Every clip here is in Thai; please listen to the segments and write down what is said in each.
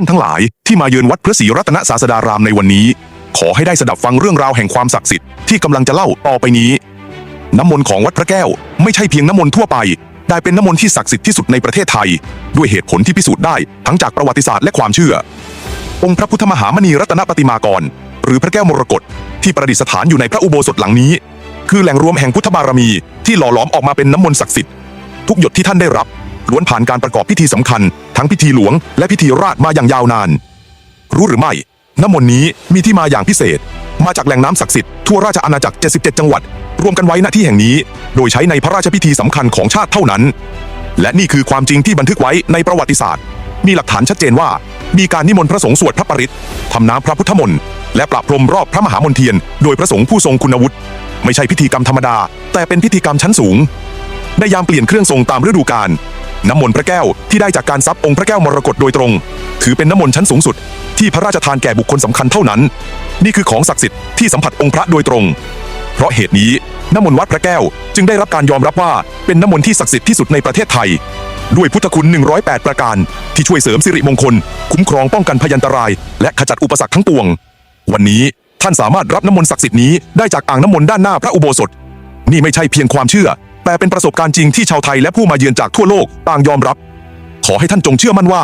านทั้งหลายที่มาเยือนวัดพระศรีรัตนศาสดารามในวันนี้ ขอให้ได้สดับฟังเรื่องราวแห่งความศักดิ์สิทธิ์ที่กำลังจะเล่าต่อไปนี้ น้ำมนต์ของวัดพระแก้ว ไม่ใช่เพียงน้ำมนต์ทั่วไป ได้เป็นน้ำมนต์ที่ศักดิ์สิทธิ์ที่สุดในประเทศไทย ด้วยเหตุผลที่พิสูจน์ได้ทั้งจากประวัติศาสตร์และความเชื่อ องค์พระพุทธมหามณีรัตนปฏิมากร หรือพระแก้วมรกตที่ประดิษฐานอยู่ในพระอุโบสถหลังนี้ คือแหล่งรวมแห่งพุทธบารมีที่หล่อหลอมออกมาเป็นน้ำมนต์ศักดิ์สิทธิ์ทุกหยดที่ท่านได้รับล้วนผ่านการประกอบพิธีสำคัญ ทั้งพิธีหลวง และพิธีราชมาอย่างยาวนาน รู้หรือไม่ น้ำมนต์นี้มีที่มาอย่างพิเศษ มาจากแหล่งน้ำศักดิ์สิทธิ์ทั่วราชอาณาจักร 77 จังหวัด รวมกันไว้ณที่แห่งนี้ โดยใช้ในพระราชพิธีสำคัญของชาติเท่านั้น และนี่คือความจริงที่บันทึกไว้ในประวัติศาสตร์ มีหลักฐานชัดเจนว่า มีการนิมนต์พระสงฆ์สวดพระปริตทำน้ำพระพุทธมนต์และประพรมรอบพระมหามนเทียน โดยพระสงฆ์ผู้ทรงคุณวุฒิไม่ใช่พิธีกรรมธรรมดา แต่เป็นพิธีกรรมชั้นสูงในยามเปลี่ยนเครื่องทรงตามฤดูกาล น้ำมนต์พระแก้วที่ได้จากการซับองค์พระแก้วมรกตโดยตรง ถือเป็นน้ำมนต์ชั้นสูงสุด ที่พระราชทานแก่บุคคลสำคัญเท่านั้น นี่คือของศักดิ์สิทธิ์ที่สัมผัสองค์พระโดยตรง เพราะเหตุนี้น้ำมนต์วัดพระแก้ว จึงได้รับการยอมรับว่าเป็นน้ำมนต์ที่ศักดิ์สิทธิ์ที่สุดในประเทศไทย ด้วยพุทธคุณ 108 ประการ ที่ช่วยเสริมสิริมงคล คุ้มครองป้องกันพยันตราย และขจัดอุปสรรคทั้งปวง วันนี้ท่านสามารถรับน้ำมนต์ศักดิ์สิทธิ์นี้ได้จากอ่างน้ำมนต์ด้านหน้าพระอุโบสถ นี่ไม่ใช่เพียงความเชื่อ แต่เป็นประสบการณ์จริงที่ชาวไทยและผู้มาเยือนจากทั่วโลกต่างยอมรับ ขอให้ท่านจงเชื่อมั่นว่า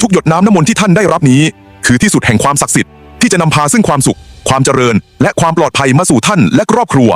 ทุกหยดน้ำน้ำมนต์ที่ท่านได้รับนี้ คือที่สุดแห่งความศักดิ์สิทธิ์ที่จะนำพาซึ่งความสุข ความเจริญ และความปลอดภัยมาสู่ท่านและครอบครัว